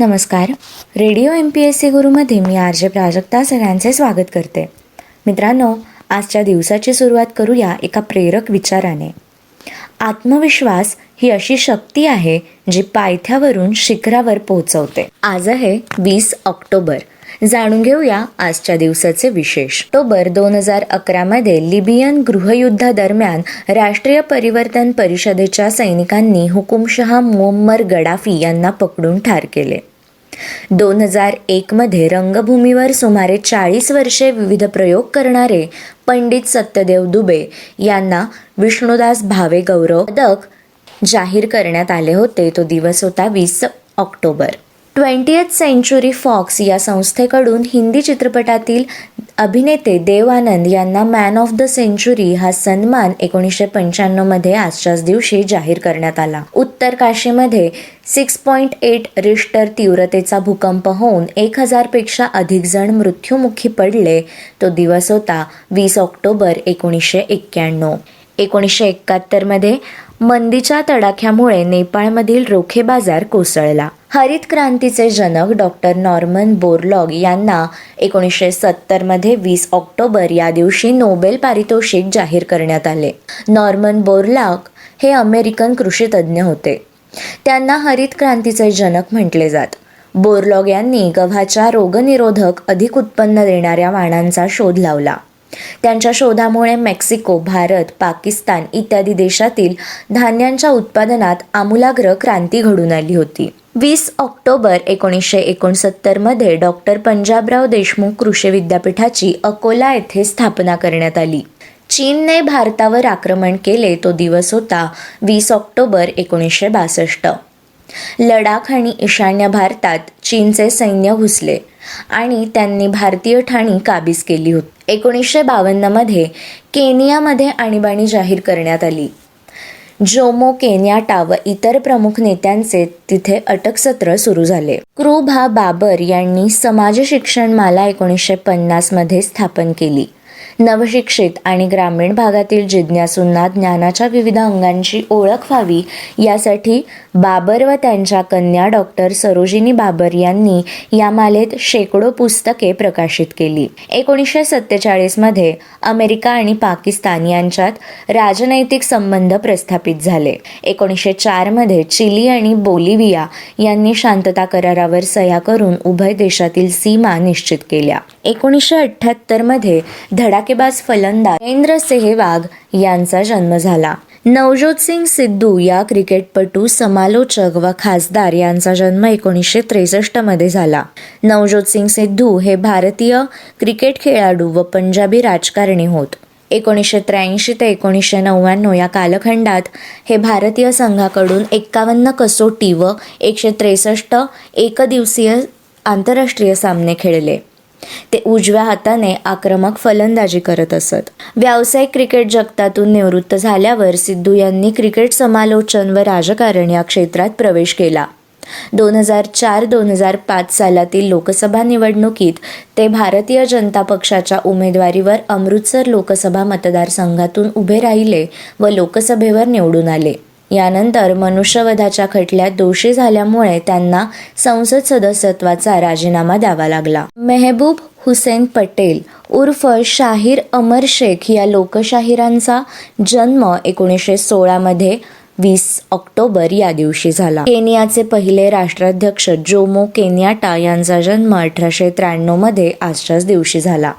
नमस्कार. Radio M P S C गुरुमध्ये मी R J Prajakta सगळ्यांचे स्वागत करते. मित्रांनो आजच्या दिवसाची सुरुवात करूया एका प्रेरक विचाराने. आत्मविश्वास ही अशी शक्ती आहे जी पायथ्यावरून शिखरावर पोहोचवते. आज आहे वीस ऑक्टोबर. जाणून घेऊया आजच्या दिवसाचे विशेष. ऑक्टोबर दोन हजार अकरामध्ये लिबियन गृहयुद्धादरम्यान राष्ट्रीय परिवर्तन परिषदेच्या सैनिकांनी हुकुमशहा मुअम्मर गडाफी यांना पकडून ठार केले. दोन हजार एकमध्ये रंगभूमीवर सुमारे चाळीस वर्षे विविध प्रयोग करणारे पंडित सत्यदेव दुबे यांना विष्णुदास भावे गौरव पदक जाहीर करण्यात आले होते. तो दिवस होता वीस ऑक्टोबर. ट्वेंटीएथ सेंचुरी फॉक्स या संस्थेकडून हिंदी चित्रपटातील अभिनेते देव आनंद यांना मॅन ऑफ द सेंचुरी हा सन्मान एकोणीसशे पंच्याण्णवमध्ये आजच्याच दिवशी जाहीर करण्यात आला. उत्तर काशीमध्ये सिक्स पॉईंट एट रिश्टर तीव्रतेचा भूकंप होऊन एक हजारपेक्षा अधिक जण मृत्युमुखी पडले. तो दिवस होता वीस ऑक्टोबर एकोणीसशे एक्क्याण्णव. एकोणीसशे एकाहत्तरमध्ये मंदीच्या तडाख्यामुळे नेपाळमधील रोखे बाजार कोसळला. हरित क्रांतीचे जनक डॉक्टर नॉर्मन बोरलॉग यांना एकोणीसशे सत्तरमध्ये वीस ऑक्टोबर या दिवशी नोबेल पारितोषिक जाहीर करण्यात आले. नॉर्मन बोरलॉग हे अमेरिकन कृषीतज्ञ होते. त्यांना हरित क्रांतीचे जनक म्हटले जात. बोरलॉग यांनी गव्हाच्या रोगनिरोधक अधिक उत्पन्न देणाऱ्या वाणांचा शोध लावला. त्यांच्या शोधामुळे मेक्सिको भारत पाकिस्तान इत्यादी देशातील धान्यांच्या उत्पादनात आमूलाग्र क्रांती घडून आली होती. वीस ऑक्टोबर एकोणीसशे एकोणसत्तरमध्ये डॉक्टर पंजाबराव देशमुख कृषी विद्यापीठाची अकोला येथे स्थापना करण्यात आली. चीनने भारतावर आक्रमण केले तो दिवस होता वीस ऑक्टोबर एकोणीसशे बासष्ट. लडाख आणि ईशान्य भारतात चीनचे सैन्य घुसले आणि त्यांनी भारतीय ठाणी काबीज केली होती. एकोणीसशे बावन्नमध्ये केनियामध्ये आणीबाणी जाहीर करण्यात आली. जोमो केन्याटा व इतर प्रमुख नेत्यांचे तिथे अटक सत्र सुरू झाले. क्रुभा बाबर यांनी समाज शिक्षण माला एकोणीसशे पन्नासमध्ये स्थापन केली. नवशिक्षित आणि ग्रामीण भागातील जिज्ञासूंना ज्ञानाच्या विविध अंगांची ओळख व्हावी यासाठी बाबर व त्यांच्या कन्या डॉक्टर सरोजिनी बाबर यांनी या मालेत शेकडो पुस्तके प्रकाशित केली. एकोणीसशे सत्तेचाळीसमध्ये अमेरिका आणि पाकिस्तान यांच्यात राजनैतिक संबंध प्रस्थापित झाले. एकोणीसशे चारमध्ये चिली आणि बोलिव्हिया यांनी शांतता करारावर सह्या करून उभय देशातील सीमा निश्चित केल्या. एकोणीसशे अठ्ठ्याहत्तरमध्ये धडाकेबाज फलंदाज महेंद्र सेहवाग यांचा जन्म झाला. नवज्योत सिंग सिद्धू या क्रिकेटपटू समालोचक व खासदार यांचा जन्म एकोणीसशे त्रेसष्टमध्ये झाला. नवज्योत सिंग सिद्धू हे भारतीय क्रिकेट खेळाडू व पंजाबी राजकारणी होत. एकोणीसशे त्र्याऐंशी ते एकोणीसशे नव्याण्णव या कालखंडात हे भारतीय संघाकडून एक्कावन्न कसोटी व एकशे त्रेसष्ट एकदिवसीय आंतरराष्ट्रीय सामने खेळले. ते उजव्या हाताने आक्रमक फलंदाजी करत असत. व्यावसायिक क्रिकेट जगतातून निवृत्त झाल्यावर सिद्धू यांनी क्रिकेट समालोचन व राजकारण या क्षेत्रात प्रवेश केला. दोन हजार चार दोन हजार पाच सालातील लोकसभा निवडणुकीत ते भारतीय जनता पक्षाच्या उमेदवारीवर अमृतसर लोकसभा मतदारसंघातून उभे राहिले व लोकसभेवर निवडून आले. यानंतर मनुष्यवधाच्या खटल्यात दोषी झाल्यामुळे त्यांना संसद सदस्यत्वाचा राजीनामा द्यावा लागला. मेहबूब हुसेन पटेल उर्फ शाहीर अमर शेख या लोकशाहिरांचा जन्म एकोणीसशे सोळामध्ये वीस ऑक्टोबर या दिवशी झाला. केनियाचे पहिले राष्ट्राध्यक्ष जोमो केन्याटा यांचा जन्म अठराशे त्र्याण्णवमध्ये आजच्याच दिवशी झाला.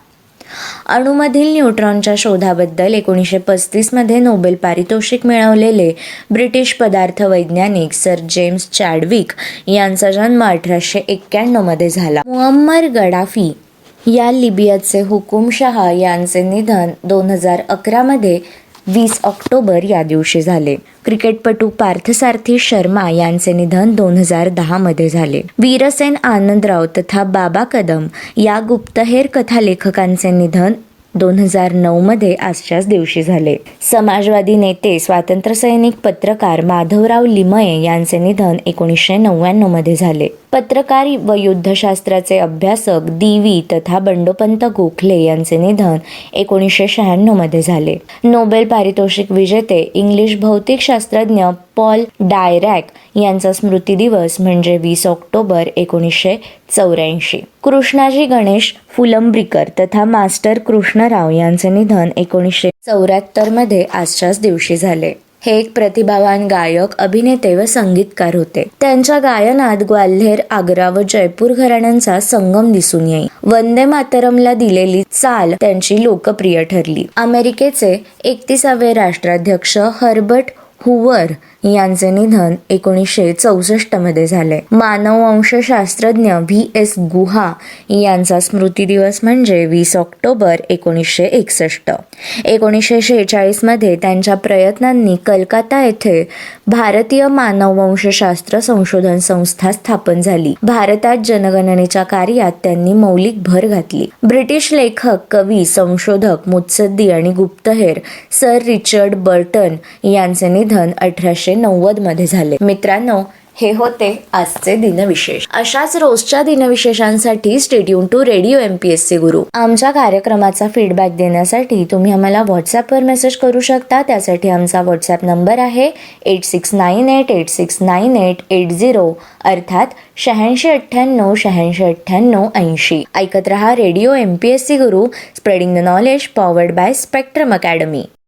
अणुमधील न्यूट्रॉनच्या शोधाबद्दल एकोणीसशे पस्तीसमध्ये नोबेल पारितोषिक मिळवलेले ब्रिटिश पदार्थ वैज्ञानिक सर जेम्स चॅडविक यांचा जन्म अठराशे एक्क्याण्णवमध्ये झाला. मुअम्मर गडाफी या लिबियाचे हुकुमशहा यांचे निधन दोन हजार अकरामध्ये वीस ऑक्टोबर या दिवशी झाले. क्रिकेटपटू पार्थसारथी शर्मा यांचे निधन दोन हजार दहामध्ये झाले. वीरसेन आनंदराव तथा बाबा कदम या गुप्तहेर कथालेखकांचे निधन दोन हजार नऊमध्ये आजच्याच दिवशी झाले. समाजवादी नेते स्वातंत्र्यसैनिक पत्रकार माधवराव लिमये यांचे निधन एकोणीसशे नव्याण्णवमध्ये झाले. पत्रकार व युद्धशास्त्राचे अभ्यासक दिवी तथा बंडोपंत गोखले यांचे निधन एकोणीसशे शहाण्णवमध्ये झाले. नोबेल पारितोषिक विजेते इंग्लिश भौतिकशास्त्रज्ञ पॉल डायरॅक यांचा स्मृती दिवस म्हणजे वीस ऑक्टोबर एकोणीसशे चौऱ्याऐंशी. कृष्णाजी गणेश फुलंब्रीकर तथा मास्टर कृष्णराव यांचे निधन एकोणीसशे चौऱ्याहत्तरमध्ये आजच्याच दिवशी झाले. हे एक प्रतिभावान गायक अभिनेते व संगीतकार होते. त्यांच्या गायनात ग्वाल्हेर आग्रा व जयपूर घराण्यांचा संगम दिसून येईल वंदे मातरमला दिलेली चाल त्यांची लोकप्रिय ठरली. अमेरिकेचे एकतीसावे राष्ट्राध्यक्ष हर्बर्ट हुवर यांचे निधन एकोणीसशे चौसष्टमध्ये झाले. मानववंशशास्त्रज्ञ व्ही. एस. गुहा यांचा स्मृती दिवस म्हणजे वीस ऑक्टोबर एकोणीसशे एकसष्ट. एकोणीसशे शेहेचाळीसमध्ये त्यांच्या प्रयत्नांनी कलकत्ता येथे भारतीय मानववंशशास्त्र संशोधन संस्था स्थापन झाली. भारतात जनगणनेच्या कार्यात त्यांनी मौलिक भर घातली. ब्रिटिश लेखक कवी संशोधक मुत्सद्दी आणि गुप्तहेर सर रिचर्ड बर्टन यांचे निधन अठराशे नव्वदमध्ये झाले. मित्रांनो हे होते आजचे दिनविशेष. अशाच रोजच्या दिनविशेषांसाठी stay tuned to radio M P S C Guru आमच्या कार्यक्रमाचा फीडबॅक देण्यासाठी तुम्ही आम्हाला व्हॉट्सॲपवर मेसेज करू शकता. त्यासाठी आमचा व्हॉट्सॲप नंबर आहे eight six nine eight eight six nine eight eight zero अर्थात शहाऐंशी अठ्ठ्याण्णव शहाऐंशी अठ्ठ्याण्णव ऐंशी. ऐकत रहा radio M P S C Guru spreading the knowledge powered by Spectrum Academy